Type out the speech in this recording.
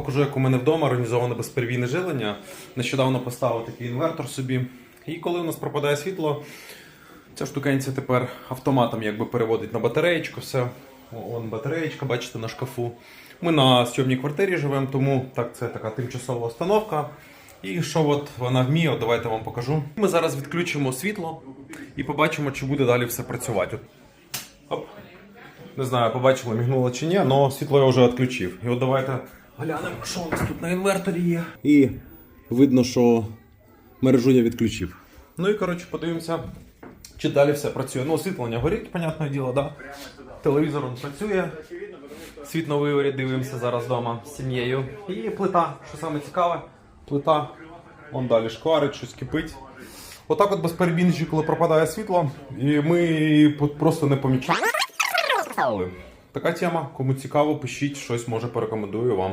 покажу, як у мене вдома організоване безперебійне жилення. Нещодавно поставив такий інвертор собі. І коли у нас пропадає світло, ця штукенця тепер автоматом якби переводить на батареєчку все. Вон батареєчка, бачите, на шкафу. Ми на сьомній квартирі живемо, тому так це така тимчасова установка. І що от вона вміє, от давайте вам покажу. Ми зараз відключимо світло і побачимо, чи буде далі все працювати. Оп. Не знаю, побачили, мігнуло чи ні, але світло я вже відключив. І от давайте глянемо, що у нас тут на інверторі є. І видно, що мережу я відключив. Ну і коротше, подивимося, чи далі все працює. Ну, освітлення горить, понятне діло, да? Телевізор он працює. Світ на виворі дивимося зараз вдома з сім'єю. І плита, що саме цікаве, плита. Вон далі шкварить, щось кипить. Отак от без перебінжі, коли пропадає світло, і ми просто не помічаємо. Така тема. Кому цікаво, пишіть щось, може порекомендую вам.